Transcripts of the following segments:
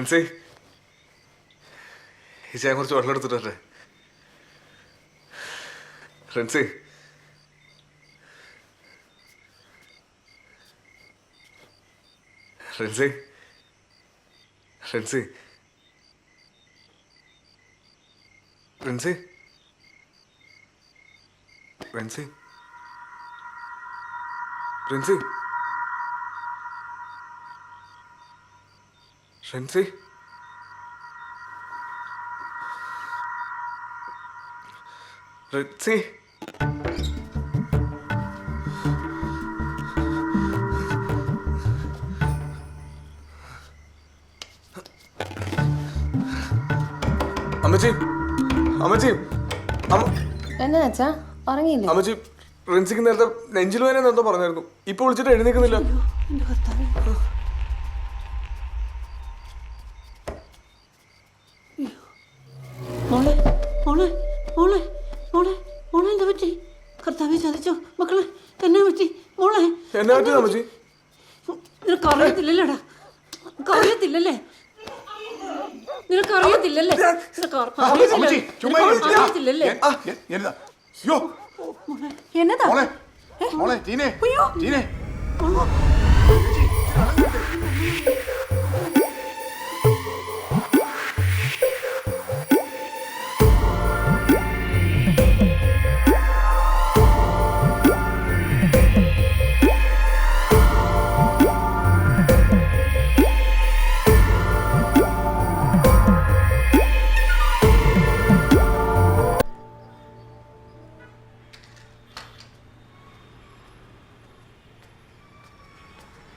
പ്രിൻസി ഇച്ചാൻ കുറച്ച് വെള്ളം എടുത്തിട്ടുണ്ട്. പ്രിൻസി പ്രിൻസി പ്രിൻസി പ്രിൻസി പ്രിൻസി പ്രിൻസി ഫ്രണ്ട്സേ റിത്സി അമ്മച്ചി അമ്മച്ചി അമ്മ എന്നാ അച്ഛാ? ഉറങ്ങിയില്ലേ? അമ്മച്ചി റിൻസിക്ക് നേരത്തെ നെഞ്ചിൽ വേന എന്തോ പറഞ്ഞായിരുന്നു. ഇപ്പൊ വിളിച്ചിട്ട് എഴുന്നേക്കുന്നില്ല മോളെ മോളെ മോളെ മോളെ മോളെ എന്താ പറ്റി? കർത്താവ് ചതിച്ചോ. മക്കളെ എന്നാ പറ്റി? മോളെ എന്നാ പറ്റി അമ്മച്ചി? നിനക്ക് അറിയത്തില്ലല്ലേടാ? നിനക്ക് അറിയത്തില്ലല്ലേ? നിനക്ക് അറിയത്തില്ലല്ലേ? നിനക്ക് അറിയത്തില്ലല്ലേ? എന്നതാ? മോളെ മോളെ ടീനെ ടീനെ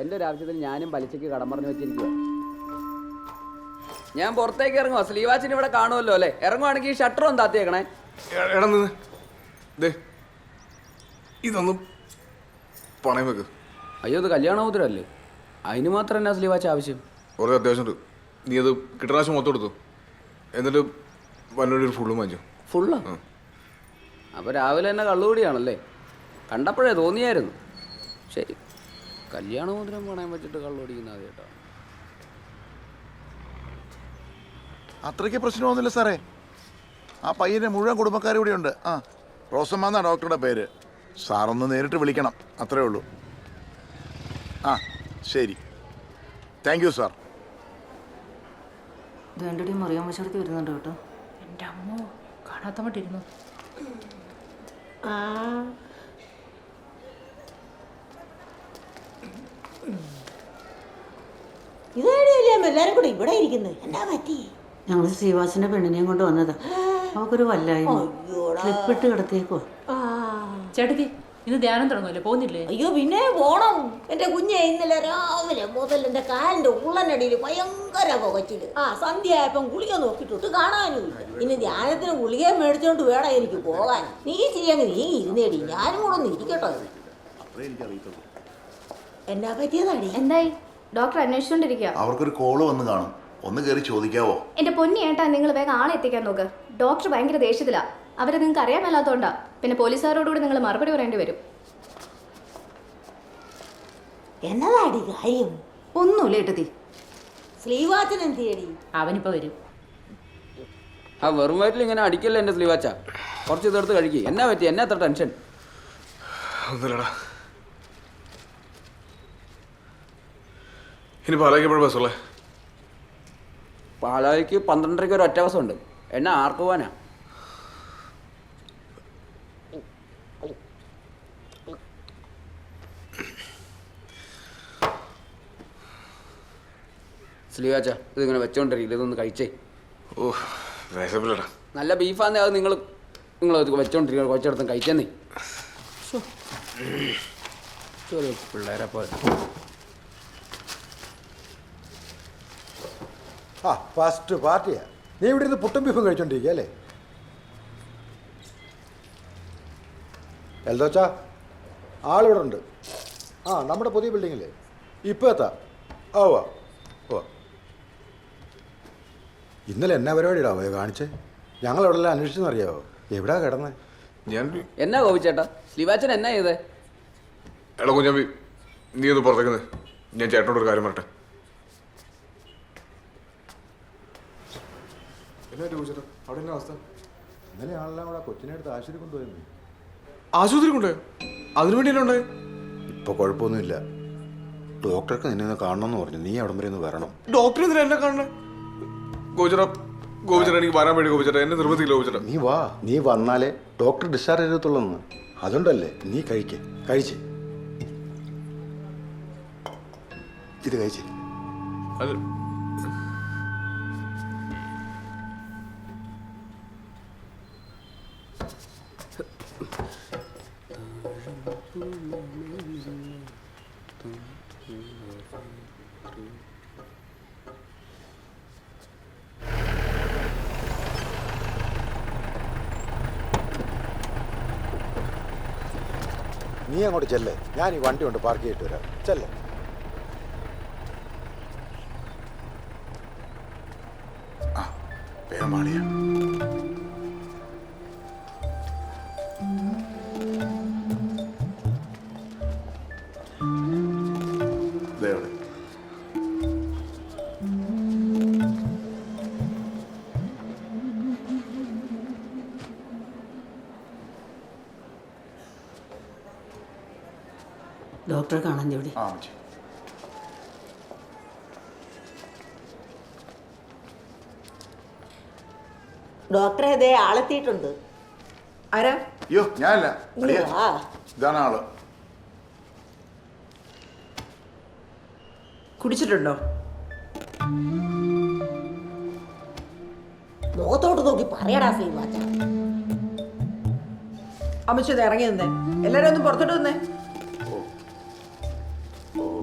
എന്റെ ഒരു ആവശ്യത്തിന് ഞാനും പലിശയ്ക്ക് കടം പറഞ്ഞു വെച്ചിരിക്കുക ഞാൻ പുറത്തേക്ക് ഇറങ്ങുമോ സ്ലീവാച്ചിന് ഇവിടെ കാണുമല്ലോ അല്ലേ? ഇറങ്ങുവാണെങ്കിൽ ഷട്ടർ ഒന്ന് താത്തിയേക്കണേ ഇതൊന്നും പണയം വെക്ക്. അയ്യോ ഇത് അതിന് മാത്രം എന്നാ സ്ലീവാച്ച് ആവശ്യം? കുറച്ച് അത്യാവശ്യമുണ്ട്. നീ അത് പ്രാവശ്യം മൊത്തം എടുത്തു. എന്നിട്ട് വല്ലൊരു ഫുള്ള് ഫുള്ളും വാങ്ങിച്ചു. ഫുള്ളാ? അപ്പോൾ രാവിലെ തന്നെ കള്ളുകൂടിയാണല്ലേ? കണ്ടപ്പോഴേ തോന്നിയായിരുന്നു. ശരി. കല്യാണമോതിരം പണയം വെച്ചിട്ട് കള്ളുപിടിക്കുന്ന ആദ്യമായിട്ടാണ് അത്രയ്ക്ക് പ്രശ്നമൊന്നുമില്ല സാറേ. ആ പയ്യന്റെ മുഴുവൻ കുടുംബക്കാരും ഇവിടെ ഉണ്ട്. ആ റോസമ്മ എന്നാ ഡോക്ടറുടെ പേര്. സാറൊന്ന് നേരിട്ട് വിളിക്കണം അത്രേ ഉള്ളൂ. ആ ശരി. താങ്ക് യു സാർ വേണ്ടടി മറിയാൻ വരുന്നുണ്ട് കേട്ടോ. എന്റെ അമ്മോ കാണാത്ത മട്ടിരുന്നു ഇതേടിയല്ലേ എല്ലാരും കൂടെ ഇവിടെ ഇരിക്കുന്നത് എന്നാ പറ്റി? ഞങ്ങൾ ശ്രീവാസിന്റെ പെണ്ണിനെയും കൊണ്ട് വന്നതാ. അവക്കൊരു വല്ലായ്മ. കിടത്തേക്കോ ആ. ചേട്ടത്തി ഇന്ന് ധ്യാനം തുടങ്ങുമല്ലോ പോകുന്നില്ലേ? അയ്യോ പിന്നെ പോണം. എന്റെ കുഞ്ഞെ ഇന്നലെ രാവിലെ മുതൽ എന്റെ കാലിന്റെ ഉള്ളനടിയിൽ ഭയങ്കര പുകച്ചിൽ. ആ സന്ധ്യ ആയപ്പം ഗുളിക നോക്കിയിട്ടൊട്ട് കാണാനും ഇനി ധ്യാനത്തിന് ഗുളിക മേടിച്ചോണ്ട് വേണം എനിക്ക് പോകാൻ. നീ ചെയ്യാൻ നീ ഇരുന്നേടി. ഞാനും കൂടെ ഒന്ന് ഇരിക്കട്ടോ. എന്നാ പറ്റിയതാടി? എന്തായി? ഡോക്ടർ അന്വേഷിച്ചോണ്ടിരിക്കുക അവർക്കൊരു കോൾ വന്ന് കാണും. ഒന്ന് കയറി ചോദിക്കാവോ? എന്റെ പൊന്നി ഏട്ടാ നിങ്ങൾ വേഗം ആളെ എത്തിക്കാൻ നോക്ക്. ഡോക്ടർ ഭയങ്കര ദേഷ്യത്തിലാ. അവരെ നിങ്ങൾക്ക് അറിയാൻ മേലാത്തോണ്ടാ പിന്നെ പോലീസുകാരോടുകൂടി നിങ്ങൾ മറുപടി പറയേണ്ടി വരും. എന്നതാടി കാര്യം? ഒന്നുമില്ല ഏട്ടത്തി. സ്ലീവാച്ചൻ എന്തിയടി? അവനിപ്പോ വരും. ആ വെറും വയറ്റിൽ ഇങ്ങനെ അടിക്കല്ലേ എന്റെ സ്ലീവാച്ച? കുറച്ച് ഇതെടുത്ത് കഴിക്കുക എന്നാ പറ്റി? എന്നാ അത്ര ടെൻഷൻ? ഒന്നുമില്ലടാ. ഇനി പാലാക്കിയപ്പോഴും ബസ്സുള്ളേ പാലായിക്ക് പന്ത്രണ്ടരയ്ക്ക് ഒരു ഒറ്റ ബസ്സുണ്ട് എന്നെ ആർക്ക് പോവാനാ? സ്ലീവാച്ച ഇതിങ്ങനെ വെച്ചോണ്ടിരിക്കില്ല ഇതൊന്ന് കഴിച്ചേ. ഓ വിശപ്പില്ലടാ. നല്ല ബീഫാന്നേ അത് നിങ്ങൾ നിങ്ങൾ വെച്ചോണ്ടിരിക്കുക കുറച്ചിടത്തും കഴിച്ചെന്നേ. പിള്ളേരെ പോലെ. ആ ഫസ്റ്റ് പാർട്ടിയാ. നീ ഇവിടെ ഇരുന്ന് പുട്ടും ബീഫും കഴിച്ചോണ്ടിരിക്കുക അല്ലേ? എൽദോച്ചാ ആളിവിടെ ഉണ്ട്. ആ നമ്മുടെ പുതിയ ബിൽഡിങ്ങില്ലേ ഇപ്പോൾ എത്താം. ഓ വാ ഓ ഇന്നലെ എന്നാ പരിപാടിയിടാ പോയ കാണിച്ചേ? ഞങ്ങൾ അവിടെ എല്ലാം അന്വേഷിച്ചെന്നറിയാവോ എവിടാ കിടന്നേ? ഞാൻ എന്നാ ഗോപിച്ചേട്ടാ? ശ്രീവാച്ചൻ എന്നാ ചെയ്തേ? എടാ കുഞ്ഞാമ്പി നീ ഒന്ന് പുറത്തേക്കുന്നത് ഞാൻ ചേട്ടനോട് ഒരു കാര്യം പറട്ടെ എന്നാ ചോദിച്ചേട്ടാ? അവിടെ എന്നാ അവസ്ഥ? ഇന്നലെ ആളെല്ലാം കൂടെ കൊച്ചിനെ എടുത്ത് ആശുപത്രി കൊണ്ടുപോയിരുന്നു. ആശുപത്രി കൊണ്ടേ അതിനു ഇപ്പോൾ കുഴപ്പമൊന്നുമില്ല. ഡോക്ടർക്ക് നിന്നെ ഒന്ന് കാണണമെന്ന് പറഞ്ഞു. നീ അവിടം വരെ ഒന്ന് വരണം. ഡോക്ടർ എന്തിനാ എന്നെ കാണണേ? ഗോചര ഗോപിച്ചേട്ടാ എനിക്ക് വരാൻ വേണ്ടി ഗോപിച്ചേട്ടാ. എന്നെ നിർബന്ധിക്കില്ല നീ വാ. നീ വന്നാലേ ഡോക്ടർ ഡിസ്ചാർജ് ചെയ്തത്തുള്ളൂ അതുകൊണ്ടല്ലേ നീ കഴിക്കേ. കഴിച്ച്. ഇത് കഴിച്ചേ. അത് നീ അങ്ങോട്ട് ചെല്ലേ. ഞാൻ ഈ വണ്ടി കൊണ്ട് പാർക്ക് ചെയ്തിട്ട് വരാം. ചെല്ലേ. ആ മാളിയാ ഡോക്ടറെ കാണാൻ ജോലി ആ അമ്മച്ചി ഡോക്ടറെ ഇതേ ആളെത്തിയിട്ടുണ്ട്. ആരാ? അയ്യോ ഞാനല്ല. നീ വാ. ഇതാണ് ആൾ. കുടിച്ചിട്ടുണ്ടോ? മുഖത്തോട്ട് നോക്കി പറയടാ ശ്രീവാച്ച അമ്മച്ചു ഇത് ഇറങ്ങി നിന്നേ എല്ലാരും ഒന്ന് പുറത്തോട്ട് നിന്നേ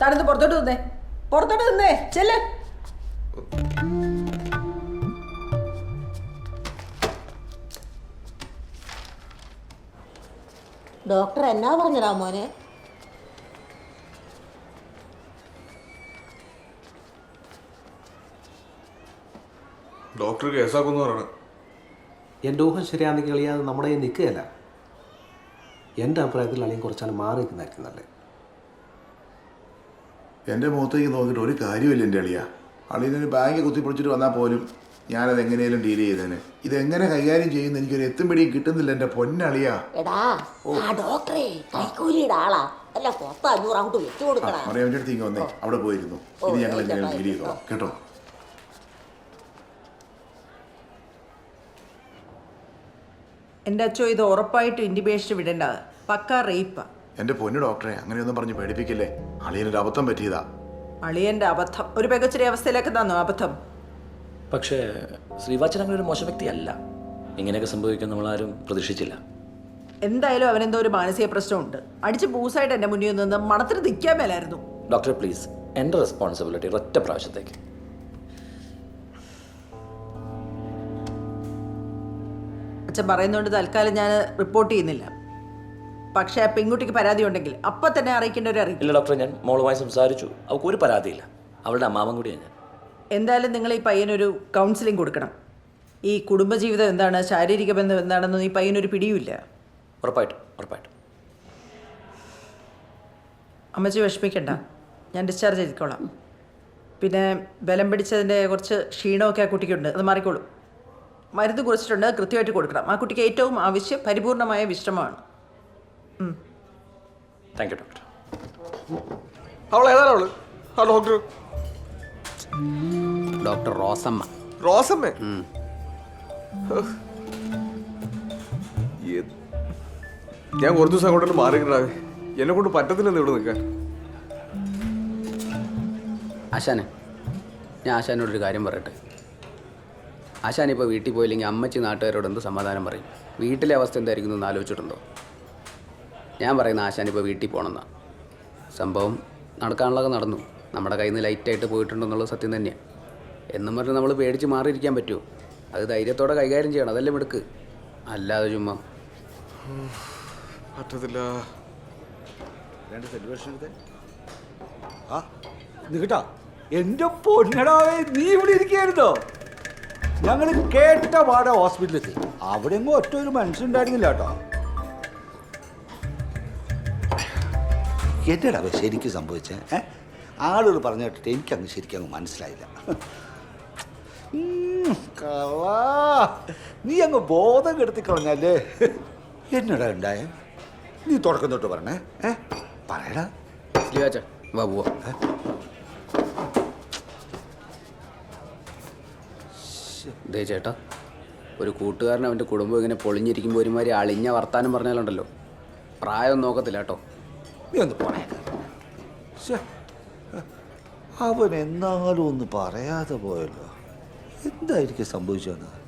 താനത് പുറത്തോട്ട് നിന്നേ പുറത്തോട്ട് നിന്നേ ചെല്ല്. ഡോക്ടർ എന്നാ പറഞ്ഞടാ മോനെ? ഡോക്ടർ കേസാക്കുന്നു പറയണ. എന്റെ ഊഹം ശരിയാണെങ്കിൽ അത് നമ്മുടെ കയ്യിൽ നിൽക്കുകയല്ല. എന്റെ അഭിപ്രായത്തിൽ അളിയും കുറച്ചാൽ മാറി നിൽക്കുന്നതായിരിക്കും നല്ലത്. എന്റെ മുഖത്തേക്ക് നോക്കിയിട്ട് ഒരു കാര്യമില്ല എന്റെ അളിയ. അളിയനൊരു ബാങ്ക് കുത്തിപ്പൊളിച്ചിട്ട് വന്നാൽ പോലും ഞാനത് എങ്ങനെയും ഡീൽ ചെയ്തേനെ. ഇതെങ്ങനെ കൈകാര്യം ചെയ്യുന്ന എനിക്കൊരു എത്തും പിടിയും കിട്ടുന്നില്ല എന്റെ പൊന്നളിയാ. എടാ ആ ഡോക്ടറെ കൈക്കൂലിയുടെ ആളാ. മറിയാമ്മന്റെ അടുത്ത് ഇങ്ങ് വന്നേ. അവിടെ പോയിരുന്നു. ഇത് ഞങ്ങൾ എങ്ങനെയാണ് ഡീൽ ചെയ്തോ കേട്ടോ? എന്റെ അച്ഛോ ഇത് ഉറപ്പായിട്ട് ഇൻഡിബേഷൻ വിടേണ്ടത്. പക്ക റേപ്പാ എന്റെ പൊന്നു ഡോക്ടറെ അങ്ങനെയൊന്നും പറഞ്ഞ് പേടിപ്പിക്കില്ലേ? അളിയനൊരു അബദ്ധം പറ്റിയതാ. അളിയന്റെ അബദ്ധം. ഒരു മികച്ചൊരു അവസ്ഥയിലേക്ക് തന്നു അബദ്ധം? പക്ഷേ ശ്രീവാച്ചൻ അങ്ങനെ ഒരു മോശം വ്യക്തിയല്ല. ഇങ്ങനെയൊക്കെ സംഭവിക്കാൻ നമ്മളാരും പ്രതീക്ഷിച്ചില്ല. എന്തായാലും അവനെന്തോ ഒരു മാനസിക പ്രശ്നമുണ്ട്. അടിച്ച് പൂസായിട്ട് എന്റെ മുന്നിൽ നിന്ന് മണത്തിന് നിൽക്കാൻ മേലായിരുന്നു. ഡോക്ടർ പ്ലീസ് എന്റെ റെസ്പോൺസിബിലിറ്റി ഒറ്റ പ്രാവശ്യത്തേക്ക്. അച്ഛൻ പറയുന്നതുകൊണ്ട് തൽക്കാലം ഞാൻ റിപ്പോർട്ട് ചെയ്യുന്നില്ല. പക്ഷേ പെൺകുട്ടിക്ക് പരാതി ഉണ്ടെങ്കിൽ അപ്പൊ തന്നെ അറിയിക്കേണ്ട ഒരു അറിയില്ല ഡോക്ടർ ഞാൻ മോളുമായി സംസാരിച്ചു. അവൾക്ക് ഒരു പരാതിയില്ല. അവളുടെ അമ്മാവൻ കൂടിയാണ് ഞാൻ. എന്തായാലും നിങ്ങൾ ഈ പയ്യനൊരു കൗൺസിലിംഗ് കൊടുക്കണം. ഈ കുടുംബജീവിതം എന്താണ് ശാരീരിക ബന്ധം എന്താണെന്നൊന്നും ഈ പയ്യനൊരു പിടിയുമില്ല. ഉറപ്പായിട്ടും ഉറപ്പായിട്ടും. അമ്മച്ചി വിഷമിക്കണ്ട. ഞാൻ ഡിസ്ചാർജ് ചെയ്തിക്കോളാം. പിന്നെ ബലം പിടിച്ചതിന്റെ കുറച്ച് ക്ഷീണമൊക്കെ ആ കുട്ടിക്കുണ്ട്. അത് മാറിക്കോളും. മരുന്ന് കുറച്ചിട്ടുണ്ട്. കൃത്യമായിട്ട് കൊടുക്കണം. ആ കുട്ടിക്ക് ഏറ്റവും ആവശ്യം പരിപൂർണമായ വിശ്രമമാണ്. താങ്ക് യു ഡോക്ടർ അവൾ ഏതാണ് അവൾ? ആ ഡോക്ടർ ഡോക്ടർ റോസമ്മ. റോസമ്മേ? ഏ- ഞാൻ കുറച്ച് ദിവസം അങ്ങോട്ട് മാറിയിട്ടാ എന്നെ കൊണ്ട് പറ്റത്തില്ലെന്ന് ഇവിടെ നിൽക്കാൻ. ആശാനെ ഞാൻ ആശാനോടൊരു കാര്യം പറയട്ടെ. ആശാൻ ഇപ്പോൾ വീട്ടിൽ പോയില്ലെങ്കിൽ അമ്മച്ചി നാട്ടുകാരോട് എന്ത് സമാധാനം പറയും? വീട്ടിലെ അവസ്ഥ എന്തായിരിക്കും എന്ന് ആലോചിച്ചിട്ടുണ്ടോ? ഞാൻ പറയുന്ന ആശാനിപ്പോൾ വീട്ടിൽ പോകണമെന്നാ. സംഭവം നടക്കാനുള്ളതൊക്കെ നടന്നു. നമ്മുടെ കയ്യിൽ നിന്ന് ലൈറ്റായിട്ട് പോയിട്ടുണ്ടെന്നുള്ളത് സത്യം തന്നെയാണ് എന്നും പറഞ്ഞ് നമ്മൾ പേടിച്ച് മാറിയിരിക്കാൻ പറ്റുമോ? അത് ധൈര്യത്തോടെ കൈകാര്യം ചെയ്യണം. അതല്ലേ മിടുക്ക്. അല്ലാതെ ചുമ്മാ. പറ്റത്തില്ല. രണ്ട് സെലിബ്രേഷൻ ആ എന്റെ പൊന്നടാവേ നീ ഇവിടെ ഇരിക്കുകയായിരുന്നോ? ഞങ്ങൾ കേട്ട പാടെ ഹോസ്പിറ്റലിൽ അവിടെ എങ്ങും ഒറ്റ ഒരു മനുഷ്യനുണ്ടായിരുന്നില്ല കേട്ടോ. എന്നടാ ശരിക്കും സംഭവിച്ചേ. ഏ? ആളുകൾ പറഞ്ഞു കേട്ടിട്ട് എനിക്കങ്ങ് ശരിക്കും അങ്ങ് മനസ്സിലായില്ല. നീ അങ്ങ് ബോധം കെടുത്തി കളഞ്ഞല്ലേ? എന്നടാ ഉണ്ടായ? നീ തുടക്കം തൊട്ട് പറഞ്ഞേ ഏ? പറയടാ. വാ പോവാ. ദേ ചേട്ടാ ഒരു കൂട്ടുകാരൻ അവന്റെ കുടുംബം ഇങ്ങനെ പൊളിഞ്ഞിരിക്കുമ്പോൾ ഒരുമാതിരി അളിഞ്ഞ വർത്താനം പറഞ്ഞാലുണ്ടല്ലോ. പ്രായം നോക്കത്തില്ല കേട്ടോ. നീ ഒന്ന് പറയാ അവൻ എന്നാലും ഒന്ന് പറയാതെ പോയല്ലോ. എന്തായിരിക്കും സംഭവിച്ചതെന്ന്?